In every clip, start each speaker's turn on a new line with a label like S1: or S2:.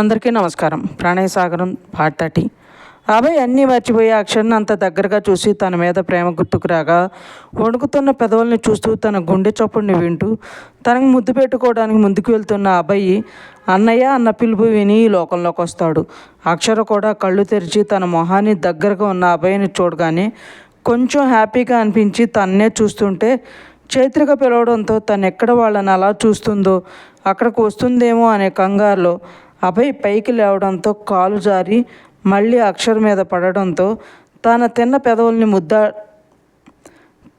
S1: అందరికీ నమస్కారం. ప్రణయ సాగరం పార్ట్ థర్టీ. అభయ్ అన్నీ మర్చిపోయి అక్షర్ని అంత దగ్గరగా చూసి తన మీద ప్రేమ గుర్తుకు రాగా వణుకుతున్న పెదవుల్ని చూస్తూ తన గుండె చప్పుడిని వింటూ తనకు ముద్దు పెట్టుకోవడానికి ముందుకు వెళ్తున్న అబ్బాయి అన్నయ్య అన్న పిలుపు విని ఈ లోకంలోకి వస్తాడు. అక్షర కూడా కళ్ళు తెరిచి తన మొహాన్ని దగ్గరగా ఉన్న అబ్బాయిని చూడగానే కొంచెం హ్యాపీగా అనిపించి తన్నే చూస్తుంటే చైత్రిక పిలవడంతో తను ఎక్కడ వాళ్ళని అలా చూస్తుందో అక్కడికి వస్తుందేమో అనే కంగారులో అభయ్ పైకి లేవడంతో కాలు జారి మళ్ళీ అక్షర్ మీద పడడంతో తన తిన్న పెదవుల్ని ముద్దా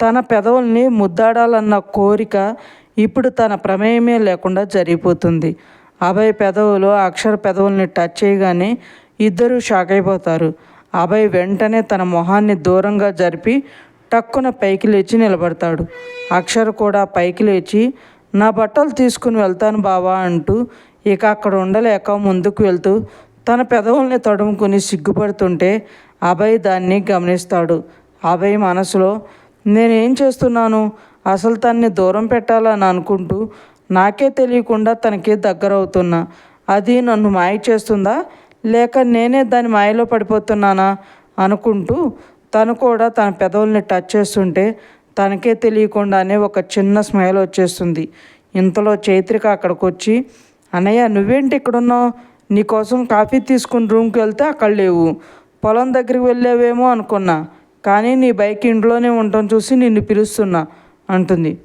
S1: తన పెదవుల్ని ముద్దాడాలన్న కోరిక ఇప్పుడు తన ప్రమేయమే లేకుండా జరిగిపోతుంది. అభయ్ పెదవులు అక్షర పెదవుల్ని టచ్ చేయగానే ఇద్దరూ షాక్ అయిపోతారు. అభయ్ వెంటనే తన మొహాన్ని దూరంగా జరిపి టక్కున పైకి లేచి నిలబడతాడు. అక్షర్ కూడా పైకి లేచి నా బట్టలు తీసుకుని వెళ్తాను బావా అంటూ ఇక అక్కడ ఉండలేక ముందుకు వెళ్తూ తన పెదవుల్ని తడుముకుని సిగ్గుపడుతుంటే అభయ్ దాన్ని గమనిస్తాడు. అభయ్ మనసులో నేనేం చేస్తున్నాను? అసలు తన్ని దూరం పెట్టాలని అనుకుంటూ నాకే తెలియకుండా తనకి దగ్గరవుతున్నా అది నన్ను మాయ చేస్తుందా? లేక నేనే దాని మాయలో పడిపోతున్నానా? అనుకుంటూ తను కూడా తన పెదవుల్ని టచ్ చేస్తుంటే తనకే తెలియకుండానే ఒక చిన్న స్మైల్ వచ్చేస్తుంది. ఇంతలో చైత్రిక అక్కడికి వచ్చి అన్నయ్య నువ్వేంటి ఇక్కడున్నావు? నీకోసం కాఫీ తీసుకుని రూమ్కి వెళ్తే అక్కడ లేవు. పొలం దగ్గరికి వెళ్ళావేమో అనుకున్నా. కానీ నీ బైక్ ఇంట్లోనే ఉండటం చూసి నిన్ను పిలుస్తున్నా అంటుంది.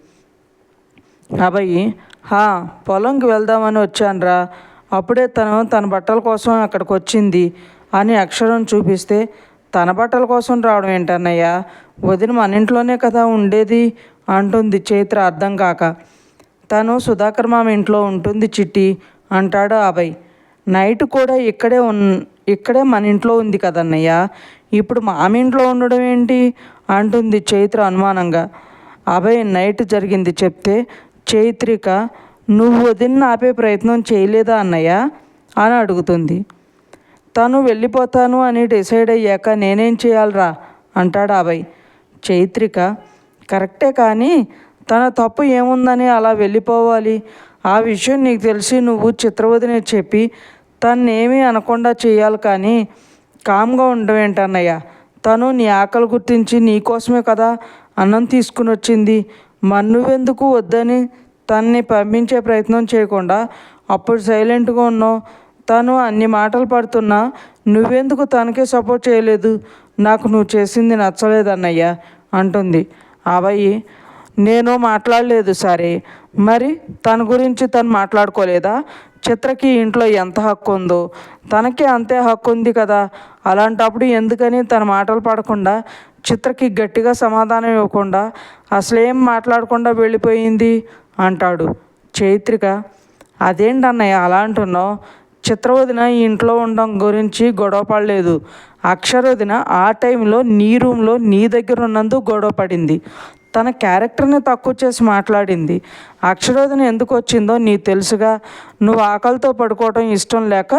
S1: అబ్బాయి హా పొలంకి వెళ్దామని వచ్చానురా. అప్పుడే తను తన బట్టల కోసం అక్కడికి వచ్చింది అని అక్షరం చూపిస్తే తన బట్టల కోసం రావడం ఏంటన్నయ్యా? వదిన మన ఇంట్లోనే కదా ఉండేది? అంటుంది చైత్ర అర్థం కాక. తను సుధాకర్ మామ ఇంట్లో ఉంటుంది చిట్టి అంటాడు అభయ్ నైట్ కూడా ఇక్కడే ఉన్ ఇక్కడే మన ఇంట్లో ఉంది కదన్నయ్య. ఇప్పుడు మామ ఇంట్లో ఉండడం ఏంటి? అంటుంది చైత్ర అనుమానంగా. అభయ్ నైట్ జరిగింది చెప్తే చైత్రిక నువ్వు వదిన ఆపే ప్రయత్నం చేయలేదా అన్నయ్య? అని అడుగుతుంది. తను వెళ్ళిపోతాను అని డిసైడ్ అయ్యాక నేనేం చేయాలరా? అంటాడు అభయ్ చైత్రిక కరెక్టే కానీ తన తప్పు ఏముందని అలా వెళ్ళిపోవాలి. ఆ విషయం నీకు తెలిసి నువ్వు చిత్రవదిని చెప్పి తన్నేమీ అనకుండా చేయాలి కానీ కామ్గా ఉండవేంటన్నయ్య? తను నీ ఆకలి గుర్తించి నీకోసమే కదా అన్నం తీసుకుని వచ్చింది మరి నువ్వెందుకు వద్దని తన్ని పంపించే ప్రయత్నం చేయకుండా అప్పుడు సైలెంట్గా ఉన్నావు. తను అన్ని మాటలు పడుతున్నా నువ్వెందుకు తనకే సపోర్ట్ చేయలేదు? నాకు నువ్వు చేసింది నచ్చలేదన్నయ్య అంటుంది. అబ్బాయి నేను మాట్లాడలేదు సరే. మరి తన గురించి తను మాట్లాడుకోలేదా? చిత్రకి ఇంట్లో ఎంత హక్కు ఉందో. తనకి అంతే హక్కు ఉంది కదా. అలాంటప్పుడు ఎందుకని తన మాటలు పడకుండా చిత్రకి గట్టిగా సమాధానం ఇవ్వకుండా అసలేం మాట్లాడకుండా వెళ్ళిపోయింది? అంటాడు. చైత్రిక అదేంటన్నయ్య అలా అంటున్నావు? చిత్రవదిన ఈ ఇంట్లో ఉండడం గురించి గొడవ పడలేదు. అక్షరవదిన ఆ టైంలో నీ రూమ్లో నీ దగ్గర ఉన్నందు గొడవ పడింది. తన క్యారెక్టర్ని తక్కువ చేసి మాట్లాడింది. అక్షరోధన ఎందుకు వచ్చిందో నీకు తెలుసుగా. నువ్వు ఆకలితో పడుకోవటం ఇష్టం లేక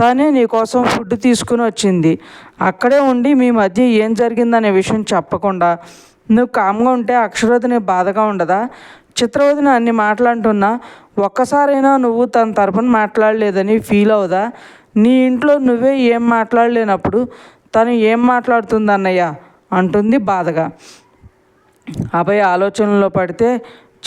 S1: తనే నీకోసం ఫుడ్ తీసుకుని వచ్చింది. అక్కడే ఉండి మీ మధ్య ఏం జరిగిందనే విషయం చెప్పకుండా. నువ్వు కామ్గా ఉంటే అక్షరోధని బాధగా ఉండదా? చిత్రవదిన అన్ని మాట్లాడుతున్నా ఒక్కసారైనా నువ్వు తన తరపున మాట్లాడలేదని ఫీల్ అవుదా? నీ ఇంట్లో నువ్వే ఏం మాట్లాడలేనప్పుడు తను ఏం మాట్లాడుతుంది అన్నయ్య అంటుంది బాధగా. అభయ ఆలోచనలో పడితే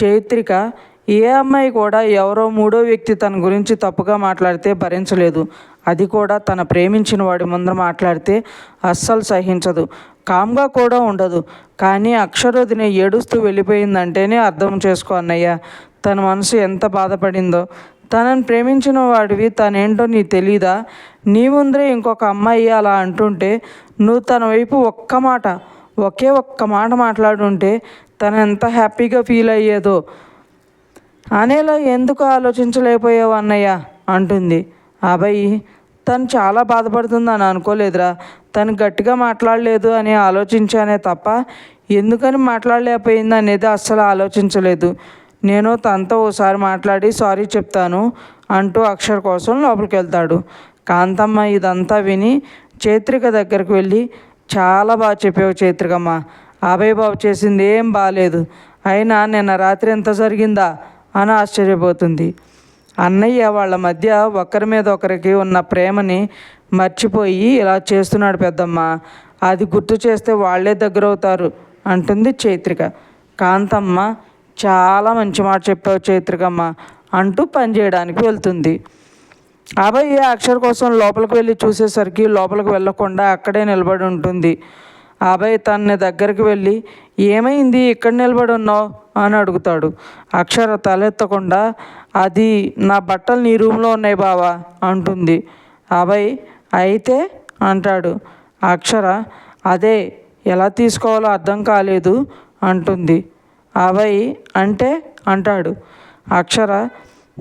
S1: చైత్రిక ఏ అమ్మాయి కూడా ఎవరో మూడో వ్యక్తి తన గురించి తప్పుగా మాట్లాడితే భరించలేదు. అది కూడా తన ప్రేమించిన వాడి ముందర మాట్లాడితే అస్సలు సహించదు. కామ్గా కూడా ఉండదు. కానీ అక్షరోధిని ఏడుస్తూ వెళ్ళిపోయిందంటేనే అర్థం చేసుకో అన్నయ్య. తన మనసు ఎంత బాధపడిందో. తనని ప్రేమించిన వాడివి తనేంటో నీ తెలీదా? నీ ముందరే ఇంకొక అమ్మాయి అలా అంటుంటే నువ్వు తన వైపు ఒక్క మాట ఒకే ఒక్క మాట మాట్లాడుంటే తను ఎంత హ్యాపీగా ఫీల్ అయ్యేదో. అనేలా ఎందుకు ఆలోచించలేకపోయావు అన్నయ్య? అంటుంది. అబ్బాయి తను చాలా బాధపడుతుందని అనుకోలేదురా. తను గట్టిగా మాట్లాడలేదు అని ఆలోచించానే తప్ప ఎందుకని మాట్లాడలేకపోయింది అనేది అస్సలు ఆలోచించలేదు. నేను తనతో ఓసారి మాట్లాడి సారీ చెప్తాను అంటూ అక్షర్ కోసం లోపలికి వెళ్తాడు కాంతమ్మ ఇదంతా విని చైత్రిక దగ్గరికి వెళ్ళి చాలా బాగా చెప్పావు చైత్రికమ్మ. అభయ్ బాబు చేసింది ఏం బాగాలేదు అయినా నిన్న రాత్రి ఎంత జరిగిందా అని ఆశ్చర్యపోతుంది. అన్నయ్య వాళ్ళ మధ్య ఒకరి మీద ఒకరికి ఉన్న ప్రేమని మర్చిపోయి ఇలా చేస్తున్నాడు పెద్దమ్మ. అది గుర్తు చేస్తే వాళ్ళే దగ్గర అవుతారు అంటుంది చైత్రిక. కాంతమ్మ చాలా మంచి మాట చెప్పావు చైత్రికమ్మ అంటూ పని చేయడానికి వెళ్తుంది ఆ అక్షర్ కోసం లోపలికి వెళ్ళి చూసేసరికి లోపలికి వెళ్ళకుండా అక్కడే నిలబడి ఉంటుంది. అభయ్ తన దగ్గరికి వెళ్ళి ఏమైంది? ఇక్కడ నిలబడి ఉన్నావు? అని అడుగుతాడు. అక్షర తలెత్తకుండా అది నా బట్టలు నీ రూమ్లో ఉన్నాయి బావా అంటుంది. అభయ్ అయితే? అంటాడు. అక్షర అదే ఎలా తీసుకోవాలో అర్థం కాలేదు అంటుంది. అభయ్ అంటే? అంటాడు. అక్షర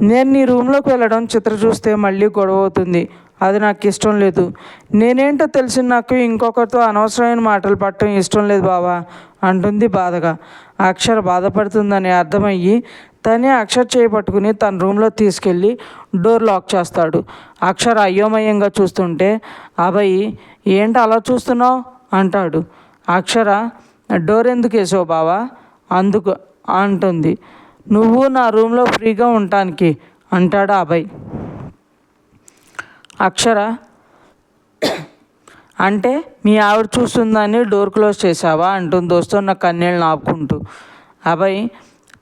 S1: నేను నీ రూమ్లోకి వెళ్ళడం చిత్ర చూస్తే మళ్ళీ గొడవ అవుతుంది. అది నాకు ఇష్టం లేదు. నేనేంటో తెలిసి నాకు ఇంకొకరితో అనవసరమైన మాటలు పట్టడం ఇష్టం లేదు బావా అంటుంది బాధగా. అక్షర బాధపడుతుందని అర్థమయ్యి తనే అక్షర్ చేయి పట్టుకుని తన రూమ్లో తీసుకెళ్ళి డోర్ లాక్ చేస్తాడు. అక్షర అయోమయంగా చూస్తుంటే అభయ్ ఏంటి అలా చూస్తున్నావు? అంటాడు. అక్షర డోర్ ఎందుకు వేసావు బావా? అందుకు అంటుంది. నువ్వు నా రూమ్లో ఫ్రీగా ఉండటానికి అంటాడు అభయ్. అక్షర అంటే మీ ఆవిడ చూస్తుందని డోర్ క్లోజ్ చేసావా అంటుంది నా కన్నీళ్ళని ఆపుకుంటూ అభయ్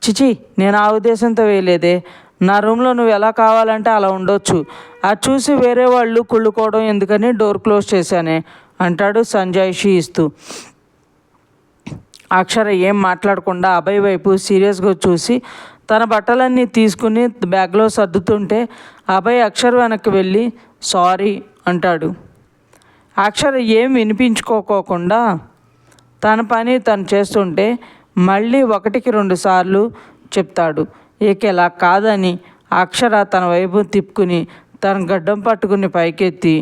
S1: చిచి నేను ఆ ఉద్దేశంతో వేయలేదే. నా రూమ్లో నువ్వు ఎలా కావాలంటే అలా ఉండొచ్చు. అది చూసి వేరే వాళ్ళు కుళ్ళుకోవడం ఎందుకని డోర్ క్లోజ్ చేశానే అంటాడు సంజయ్ షీ ఇస్తూ. అక్షర ఏం మాట్లాడకుండా అభయ్ వైపు సీరియస్గా చూసి తన బట్టలన్నీ తీసుకుని బ్యాగ్లో సర్దుతుంటే అభయ్ అక్షర్ వెనక్కి వెళ్ళి సారీ అంటాడు. అక్షర ఏం వినిపించుకోకోకుండా తన పని తను చేస్తుంటే మళ్ళీ ఒకటికి రెండు సార్లు చెప్తాడు. ఇక ఇలా కాదని అక్షర తన వైపు తిప్పుకుని తన గడ్డం పట్టుకుని పైకెత్తి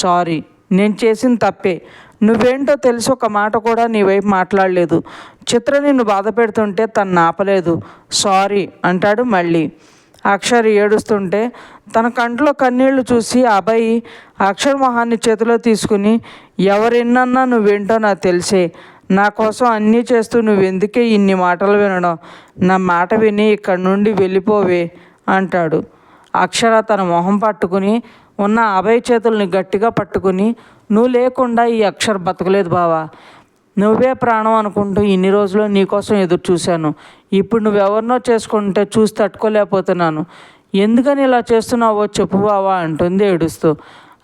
S1: సారీ నేను చేసిన తప్పే. నువ్వేంటో తెలిసి ఒక మాట కూడా నీ వైపు మాట్లాడలేదు. చిత్ర నిన్ను బాధ పెడుతుంటే తను ఆపలేదు. సారీ అంటాడు మళ్ళీ. అక్షర్ ఏడుస్తుంటే తన కంట్లో కన్నీళ్ళు చూసి అబ్బాయి అక్షర్ మొహాన్ని చేతిలో తీసుకుని ఎవరెన్నన్నా నువ్వేంటో నాకు తెలిసే. నా కోసం అన్నీ చేస్తూ నువ్వెందుకే ఇన్ని మాటలు వినడం? నా మాట విని ఇక్కడి నుండి వెళ్ళిపోవే అంటాడు. అక్షర తన మొహం పట్టుకుని ఉన్న అభయ చేతుల్ని గట్టిగా పట్టుకుని నువ్వు లేకుండా ఈ అక్షర్ బతకలేదు బావా. నువ్వే ప్రాణం అనుకుంటూ ఇన్ని రోజులు నీకోసం ఎదురు చూశాను. ఇప్పుడు నువ్వెవరినో చేసుకుంటే చూసి తట్టుకోలేకపోతున్నాను. ఎందుకని ఇలా చేస్తున్నావో చెప్పు బావా అంటుంది ఏడుస్తూ.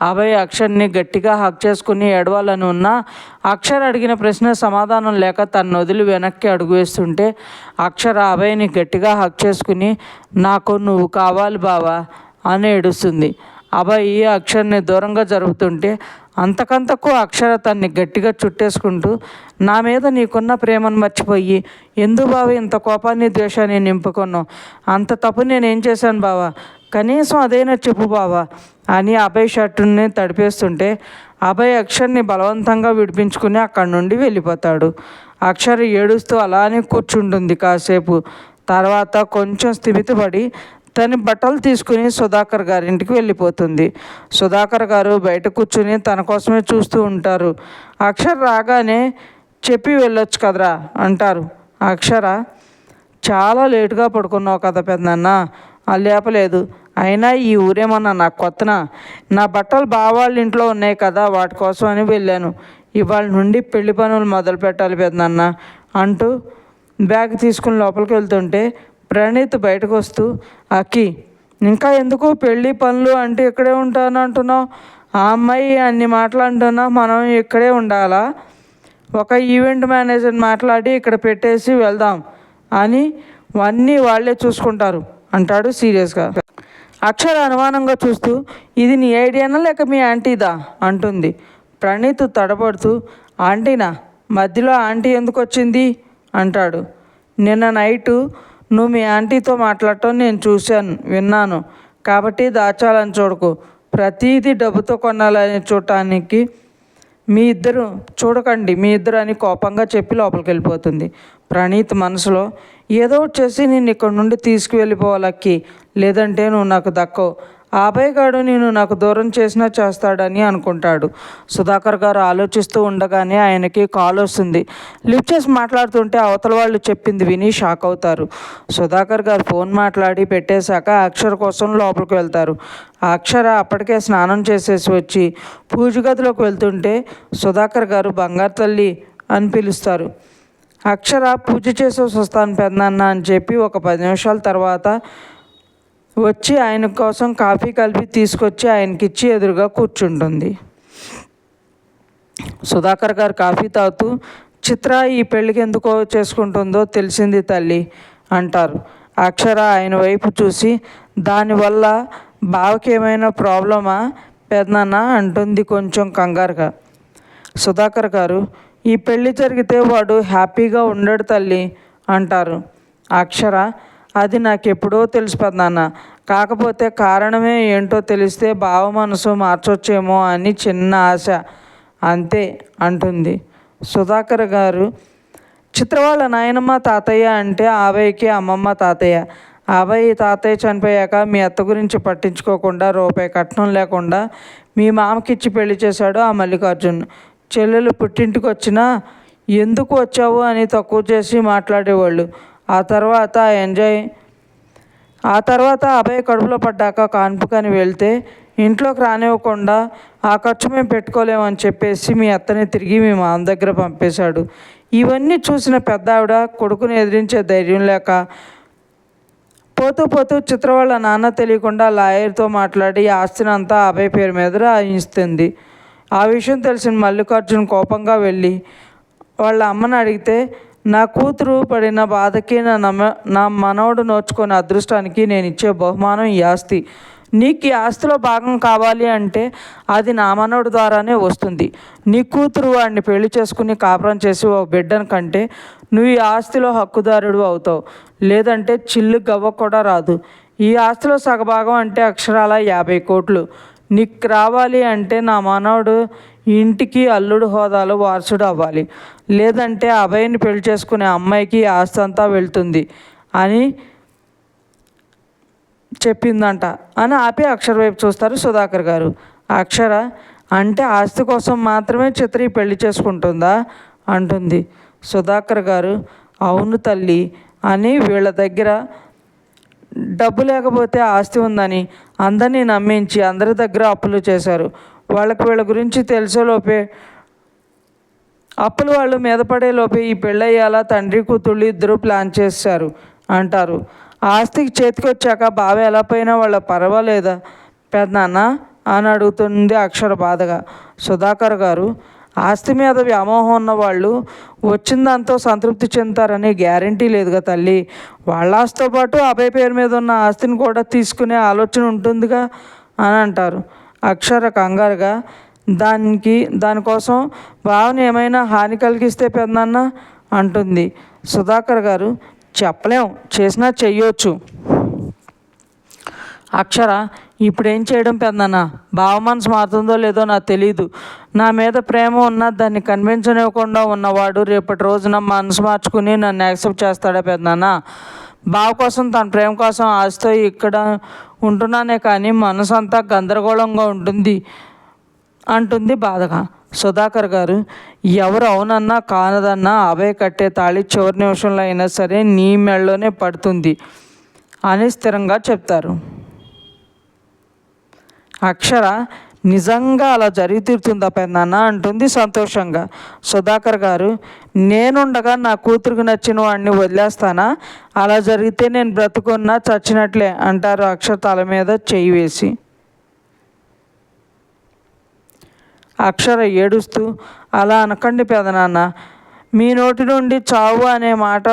S1: అభయ్ అక్షర్ని గట్టిగా హక్ చేసుకుని ఏడవాలని ఉన్నా అక్షర్ అడిగిన ప్రశ్న సమాధానం లేక తన వదిలి వెనక్కి అడుగు వేస్తుంటే అక్షర అభయ్ని గట్టిగా హక్ చేసుకుని నాకు నువ్వు కావాలి బావా అని ఏడుస్తుంది. అభయ్ అక్షర్ని దూరంగా జరుగుతుంటే అంతకంతకు అక్షర తన్ని గట్టిగా చుట్టేసుకుంటూ నా మీద నీకున్న ప్రేమను మర్చిపోయి ఎందు బావ ఇంత కోపాన్ని ద్వేషాన్ని నింపుకున్నావు? అంత తప్పు నేనేం చేశాను బావా? కనీసం అదైనా చెప్పు బావా అని అభయ్ షర్టుని తడిపేస్తుంటే అభయ్ అక్షర్ని బలవంతంగా విడిపించుకుని అక్కడి నుండి వెళ్ళిపోతాడు. అక్షర్ ఏడుస్తూ అలానే కూర్చుంటుంది కాసేపు. తర్వాత కొంచెం స్థిమితపడి తన బట్టలు తీసుకుని సుధాకర్ గారింటికి వెళ్ళిపోతుంది. సుధాకర్ గారు బయట కూర్చుని తన కోసమే చూస్తూ ఉంటారు. అక్షర రాగానే చెప్పి వెళ్ళొచ్చు కదరా అంటారు. అక్షర చాలా లేటుగా పడుకున్నావు కదా పెద్దన్న లేపలేదు. అయినా ఈ ఊరేమన్నా నాకు కొత్తనా? నా బట్టలు బావాళ్ళ ఇంట్లో ఉన్నాయి కదా వాటి కోసం అని వెళ్ళాను. ఇవాళ నుండి పెళ్ళి పనులు మొదలు పెట్టాలి పెద్దన్న అంటూ బ్యాగ్ తీసుకుని లోపలికి వెళ్తుంటే ప్రణీత్ బయటకు వస్తూ అక్కి ఇంకా ఎందుకు పెళ్ళి పనులు అంటే ఇక్కడే ఉంటాను అంటున్నావు? ఆ అమ్మాయి అన్ని మాటలు అంటున్నావు మనం ఇక్కడే ఉండాలా? ఒక ఈవెంట్ మేనేజర్ మాట్లాడి ఇక్కడ పెట్టేసి వెళ్దాం అని అన్నీ వాళ్ళే చూసుకుంటారు అంటాడు సీరియస్గా. అక్షర అనుమానంగా చూస్తూ ఇది నీ ఐడియానా లేక మీ ఆంటీదా? అంటుంది. ప్రణీత్ తడబడుతూ ఆంటీనా మధ్యలో ఆంటీ ఎందుకు వచ్చింది? అంటాడు. నిన్న నైటు నువ్వు మీ ఆంటీతో మాట్లాడటం నేను చూశాను విన్నాను. కాబట్టి దాచాలని చూడకు. ప్రతీది డబ్బుతో కొనాలని చూడటానికి మీ ఇద్దరు చూడకండి మీ ఇద్దరు అని కోపంగా చెప్పి లోపలికి వెళ్ళిపోతుంది. ప్రణీత్ మనసులో ఏదో ఒకటి చేసి నేను ఇక్కడ నుండి తీసుకువెళ్ళిపోవాలక్కి. లేదంటే నువ్వు నాకు దక్కవు. ఆ అబ్బాయిగాడు నేను నాకు దూరం చేసినా చేస్తాడని అనుకుంటాడు. సుధాకర్ గారు ఆలోచిస్తూ ఉండగానే ఆయనకి కాల్ వస్తుంది. లిఫ్ట్ చేసి మాట్లాడుతుంటే అవతల వాళ్ళు చెప్పింది విని షాక్ అవుతారు. సుధాకర్ గారు ఫోన్ మాట్లాడి పెట్టేశాక అక్షర కోసం లోపలికి వెళ్తారు. అక్షర అప్పటికే స్నానం చేసేసి వచ్చి పూజ గదిలోకి వెళ్తుంటే సుధాకర్ గారు బంగారు తల్లి అని పిలుస్తారు. అక్షర పూజ చేసే వస్తాను పెద్దనాన్న అని చెప్పి ఒక పది నిమిషాల తర్వాత వచ్చి ఆయన కోసం కాఫీ కలిపి తీసుకొచ్చి ఆయనకి ఇచ్చి ఎదురుగా కూర్చుంటుంది. సుధాకర్ గారు కాఫీ తాగుతూ చిత్ర ఈ పెళ్ళికి ఎందుకో చేసుకుంటుందో తెలిసింది తల్లి అంటారు. అక్షర ఆయన వైపు చూసి దానివల్ల బావకి ఏమైనా ప్రాబ్లమా పెదనాన్న? అంటుంది కొంచెం కంగారుగా. సుధాకర్ గారు ఈ పెళ్ళి జరిగితే వాడు హ్యాపీగా ఉండడు తల్లి అంటారు. అక్షర అది నాకు ఎప్పుడో తెలిసిపోద్ది పెద్దనాన్న కాకపోతే కారణమే ఏంటో తెలిస్తే బావ మనసు మార్చొచ్చేమో అని చిన్న ఆశ. అంతే అంటుంది. సుధాకర్ గారు చిత్రవాళ్ళ నాయనమ్మ తాతయ్య అంటే ఆవయ్యకి అమ్మమ్మ తాతయ్య. ఆవయ్య తాతయ్య చనిపోయాక మీ అత్త గురించి పట్టించుకోకుండా రూపాయి కట్నం లేకుండా మీ మామకిచ్చి పెళ్ళి చేశాడు ఆ మల్లికార్జున్. చెల్లెలు పుట్టింటికి వచ్చినా ఎందుకు వచ్చావు అని తక్కువ చేసి మాట్లాడేవాళ్ళు. ఆ తర్వాత ఎంజాయ్ ఆ తర్వాత అభయ్ కడుపులో పడ్డాక కాన్పుకని వెళ్తే ఇంట్లోకి రానివ్వకుండా ఆ ఖర్చు మేము పెట్టుకోలేమని చెప్పేసి మీ అత్తని తిరిగి మీ మా దగ్గర పంపేశాడు. ఇవన్నీ చూసిన పెద్ద ఆవిడ కొడుకుని ఎదిరించే ధైర్యం లేక పోతూ పోతూ చిత్ర వాళ్ళ నాన్న తెలియకుండా లాయర్తో మాట్లాడి ఆస్తిని అంతా అభయ్ పేరు మీద రాయిస్తుంది. ఆ విషయం తెలిసిన మల్లికార్జున్ కోపంగా వెళ్ళి వాళ్ళ అమ్మని అడిగితే నా కూతురు పడిన బాధకి నా నమ నా మనవడు నోచుకునే అదృష్టానికి నేను ఇచ్చే బహుమానం ఈ ఆస్తి. నీకు ఈ ఆస్తిలో భాగం కావాలి అంటే అది నా మనవడు ద్వారానే వస్తుంది. నీ కూతురు వాడిని పెళ్ళి చేసుకుని కాపురం చేసి ఓ బిడ్డను కంటే నువ్వు ఈ ఆస్తిలో హక్కుదారుడు అవుతావు. లేదంటే చిల్లు గవ్వ కూడా రాదు. ఈ ఆస్తిలో సగభాగం అంటే అక్షరాల యాభై కోట్లు. నీకు రావాలి అంటే నా మనవడు ఇంటికి అల్లుడు హోదాలో వారసుడు అవ్వాలి. లేదంటే అభయని పెళ్ళి చేసుకునే అమ్మాయికి ఆస్తి అంతా వెళ్తుంది అని చెప్పిందంట అని ఆపి అక్షర వైపు చూస్తారు సుధాకర్ గారు. అక్షర అంటే ఆస్తి కోసం మాత్రమే చిత్రి పెళ్ళి చేసుకుంటుందా? అంటుంది. సుధాకర్ గారు అవును తల్లి అని వీళ్ళ దగ్గర డబ్బు లేకపోతే ఆస్తి ఉందని అందరినీ నమ్మించి అందరి దగ్గర అప్పులు చేశారు. వాళ్ళకి వీళ్ళ గురించి తెలిసేలోపే అప్పులు వాళ్ళు మీద పడే లోపే ఈ పెళ్ళయ్యాలా తండ్రి కూతుళ్ళు ఇద్దరు ప్లాన్ చేశారు అంటారు. ఆస్తికి చేతికొచ్చాక బావ ఎలా పోయినా వాళ్ళ పర్వాలేదా? పెద్దనాన్న అని అడుగుతుంది అక్షర బాధగా. సుధాకర్ గారు ఆస్తి మీద వ్యామోహం ఉన్న వాళ్ళు వచ్చిందంతో సంతృప్తి చెందుతారని గ్యారంటీ లేదుగా తల్లి. వాళ్ళ ఆస్తితో పాటు అభయ పేరు మీద ఉన్న ఆస్తిని కూడా తీసుకునే ఆలోచన ఉంటుందిగా అని అంటారు. అక్షర కంగారుగా దానికి దానికోసం భావన ఏమైనా హాని కలిగిస్తే పెదనాన్న? అంటుంది. సుధాకర్ గారు చెప్పలేం చేసినా చెయ్యొచ్చు. అక్షర ఇప్పుడు ఏం చేయడం పెద్దన్న భావ మనసు మారుతుందో లేదో నాకు తెలియదు నా మీద ప్రేమ ఉన్న దాన్ని కనిపించనివ్వకుండా ఉన్నవాడు రేపటి రోజున మనసు మార్చుకుని నన్ను యాక్సెప్ట్ చేస్తాడా పెద్దనాన్న బావ కోసం తన ప్రేమ కోసం ఆశతో ఇక్కడ ఉంటున్నానే కానీ మనసు అంతా గందరగోళంగా ఉంటుంది అంటుంది బాధగా. సుధాకర్ గారు ఎవరు అవునన్నా కానదన్నా అభయ కట్టే తాళి చివరి నిమిషంలో అయినా సరే నీ మెళ్ళలోనే పడుతుంది అని స్థిరంగా చెప్తారు. అక్షర నిజంగా అలా జరిగి తీరుతుందా పెద్దనాన్న? అంటుంది సంతోషంగా. సుధాకర్ గారు నేనుండగా నా కూతురికి నచ్చిన వాడిని వదిలేస్తానా? అలా జరిగితే నేను బ్రతుకున్నా చచ్చినట్లే అంటారు అక్షర తల మీద చేయి వేసి. అక్షర ఏడుస్తూ అలా అనకండి పెదనాన్న మీ నోటి నుండి చావు అనే మాట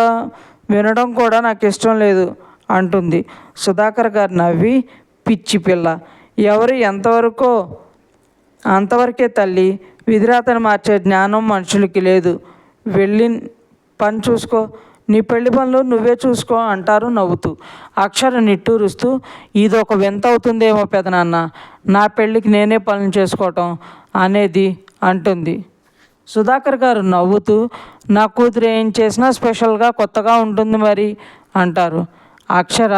S1: వినడం కూడా నాకు ఇష్టం లేదు అంటుంది. సుధాకర్ గారు నవ్వి పిచ్చి పిల్ల. ఎవరు ఎంతవరకో అంతవరకే తల్లి విధిరాతను మార్చే జ్ఞానం మనుషులకి లేదు. వెళ్ళి పని చూసుకో నీ పెళ్ళి పనులు నువ్వే చూసుకో అంటారు నవ్వుతూ. అక్షర నిట్టూరుస్తూ ఇది ఒక వింత అవుతుందేమో పెదనాన్న నా పెళ్ళికి నేనే పనులు చేసుకోవటం అనేది అంటుంది. సుధాకర్ గారు నవ్వుతూ నా కూతురు ఏం చేసినా స్పెషల్గా కొత్తగా ఉంటుంది మరి అంటారు. అక్షర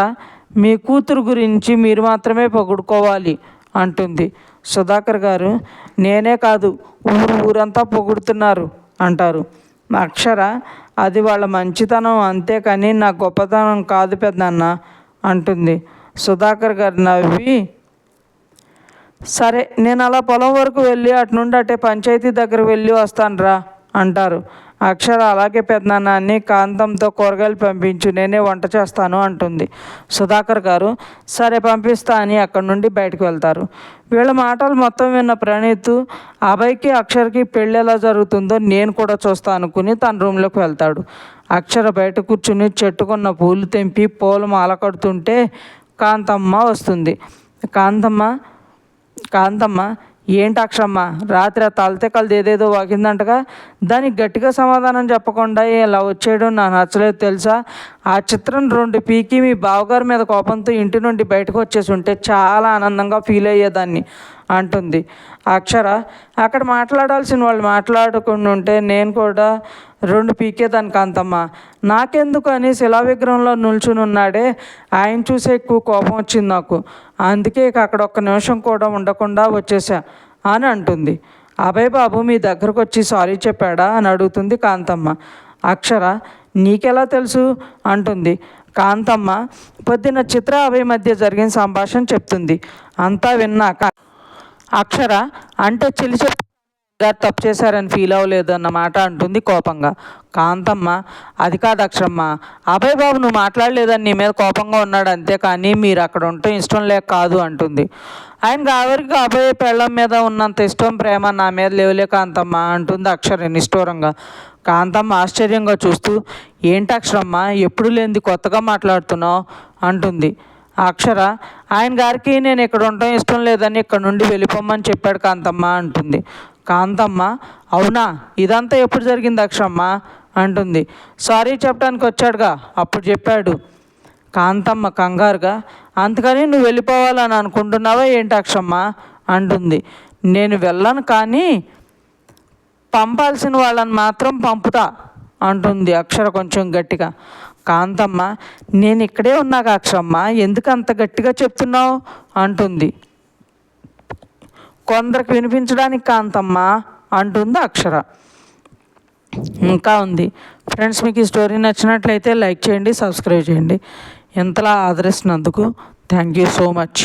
S1: మీ కూతురు గురించి మీరు మాత్రమే పొగుడుకోవాలి అంటుంది. సుధాకర్ గారు నేనే కాదు ఊరు ఊరంతా పొగుడుతున్నారు అంటారు. అక్షర అది వాళ్ళ మంచితనం అంతేకాని నా గొప్పతనం కాదు పెద్దన్న అంటుంది. సుధాకర్ గారు నవ్వి సరే నేను అలా పొలం వరకు వెళ్ళి అటు నుండి అటే పంచాయతీ దగ్గర వెళ్ళి వస్తానురా అంటారు. అక్షర అలాగే పెద్దనాన్న అని కాంతంతో కూరగాయలు పంపించు నేనే వంట చేస్తాను అంటుంది. సుధాకర్ గారు సరే పంపిస్తా అని అక్కడి నుండి బయటకు వెళ్తారు. వీళ్ళ మాటలు మొత్తం విన్న ప్రణీత్ అభయ్కి అక్షర్కి పెళ్ళి ఎలా జరుగుతుందో నేను కూడా చూస్తా అనుకుని తన రూమ్లోకి వెళ్తాడు. అక్షర బయట కూర్చుని చెట్టుకున్న పూలు తెంపి పూలు మాల కడుతుంటే కాంతమ్మ వస్తుంది. కాంతమ్మ కాంతమ్మ ఏంటక్షమ్మ? రాత్రి ఆ తలతే కలది ఏదేదో వాకిందంటగా? దానికి గట్టిగా సమాధానం చెప్పకుండా ఇలా వచ్చేయడం నాకు నచ్చలేదు తెలుసా? ఆ చిత్రం రెండు పీకి మీ బావగారి మీద కోపంతో ఇంటి నుండి బయటకు వచ్చేసి ఉంటే చాలా ఆనందంగా ఫీల్ అయ్యేదాన్ని అంటుంది. అక్షర అక్కడ మాట్లాడాల్సిన వాళ్ళు మాట్లాడుకుని ఉంటే నేను కూడా రెండు పీకేదాన్ని కాంతమ్మ. నాకెందుకు అని శిలా విగ్రహంలో నిల్చునున్నాడే ఆయన చూసే ఎక్కువ కోపం వచ్చింది నాకు. అందుకే ఇక అక్కడ ఒక్క నిమిషం కూడా ఉండకుండా వచ్చేసా అని అంటుంది. అభయ్ బాబు మీ దగ్గరకు వచ్చి సారీ చెప్పాడా అని అడుగుతుంది కాంతమ్మ. అక్షర నీకెలా తెలుసు? అంటుంది. కాంతమ్మ పొద్దున్న చిత్ర అభయ్ మధ్య జరిగిన సంభాషణ చెప్తుంది. అంతా విన్నాక అక్షర అంటే చెల్లి చెప్పు గారు తప్పు చేశారని ఫీల్ అవ్వలేదు అన్నమాట అంటుంది కోపంగా. కాంతమ్మ అది కాదు అక్షరమ్మ అభయ్ బాబు నువ్వు మాట్లాడలేదని నీ మీద కోపంగా ఉన్నాడు అంతే కానీ మీరు అక్కడ ఉంటే ఇష్టం లేక కాదు అంటుంది. ఆయన ఎవరికి అభయ్ పెళ్ళం మీద ఉన్నంత ఇష్టం ప్రేమ నా మీద లేవులే కాంతమ్మ అంటుంది అక్షర నిష్ఠూరంగా. కాంతమ్మ ఆశ్చర్యంగా చూస్తూ ఏంటి అక్షరమ్మ ఎప్పుడు లేనిది కొత్తగా మాట్లాడుతున్నావు? అంటుంది. అక్షర ఆయన గారికి నేను ఇక్కడ ఉండటం ఇష్టం లేదని ఇక్కడ నుండి వెళ్ళిపోమని చెప్పాడు కాంతమ్మ అంటుంది. కాంతమ్మ అవునా? ఇదంతా ఎప్పుడు జరిగింది అక్షమ్మ? అంటుంది. సారీ చెప్పడానికి వచ్చాడుగా అప్పుడు చెప్పాడు. కాంతమ్మ కంగారుగా అంతకని నువ్వు వెళ్ళిపోవాలని అనుకుంటున్నావా ఏంటి అక్షమ్మ? అంటుంది. నేను వెళ్ళను కానీ పంపాల్సిన వాళ్ళని మాత్రం పంపుతా అంటుంది అక్షర కొంచెం గట్టిగా. కాంతమ్మ నేను ఇక్కడే ఉన్నాగా అక్షమ్మ ఎందుకు అంత గట్టిగా చెప్తున్నావు? అంటుంది. కొందరికి వినిపించడానికి కాంతమ్మా అంటుంది అక్షర. ఇంకా ఉంది. ఫ్రెండ్స్ మీకు ఈ స్టోరీ నచ్చినట్లయితే లైక్ చేయండి సబ్స్క్రైబ్ చేయండి. ఎంతలా ఆదరిస్తున్నందుకు థ్యాంక్ యూ సో మచ్